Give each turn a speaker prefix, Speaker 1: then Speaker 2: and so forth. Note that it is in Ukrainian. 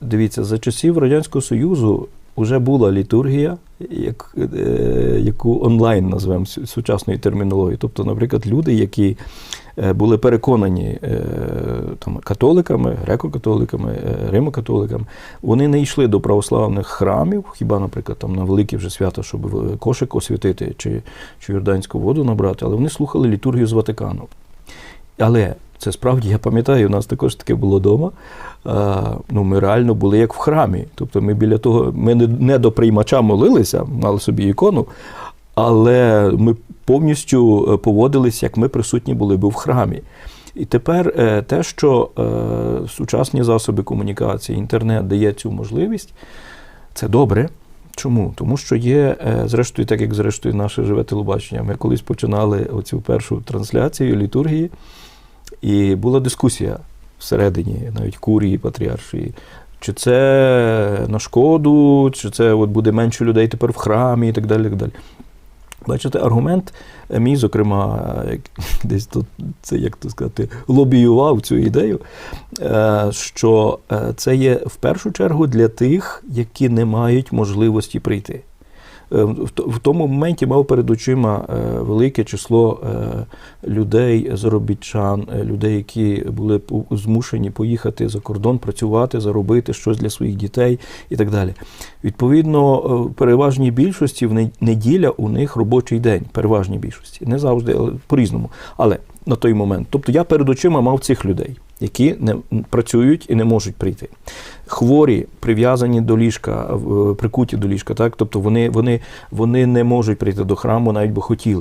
Speaker 1: дивіться, за часів Радянського Союзу вже була літургія, як, е, яку онлайн назвемо су- сучасною термінологією. Тобто, наприклад, люди, які е, були переконані е, там, католиками, греко-католиками, е, римокатоликами, вони не йшли до православних храмів, хіба, наприклад, там на великі вже свята, щоб кошик освятити чи, чи юрданську воду набрати, але вони слухали літургію з Ватикану. Але це справді, я пам'ятаю, у нас також таке було вдома. Ну, ми реально були як в храмі. Тобто ми біля того, ми не, до приймача молилися, мали собі ікону, але ми повністю е, поводились, як ми присутні були би в храмі. І тепер е, те, що е, сучасні засоби комунікації, інтернет дає цю можливість, це добре. Чому? Тому що є, зрештою, так як зрештою наше живе телебачення. Ми колись починали оцю першу трансляцію літургії, і була дискусія всередині, навіть курії патріаршої. Чи це на шкоду, чи це от буде менше людей тепер в храмі і так далі. Так далі. Бачите, аргумент мій, зокрема, десь тут це, як то сказати, лобіював цю ідею, е, що е, це є в першу чергу для тих, які не мають можливості прийти. Е, В тому моменті мав перед очима е, велике число е, людей, заробітчан, людей, які були змушені поїхати за кордон, працювати, заробити щось для своїх дітей і так далі. Відповідно, в переважній більшості в не- неділя у них робочий день, переважній більшості. Не завжди, але по-різному. Але на той момент. Тобто я перед очима мав цих людей, які не працюють і не можуть прийти. Хворі, прив'язані до ліжка, прикуті до ліжка, так? тобто вони, вони, вони не можуть прийти до храму, навіть би хотіли.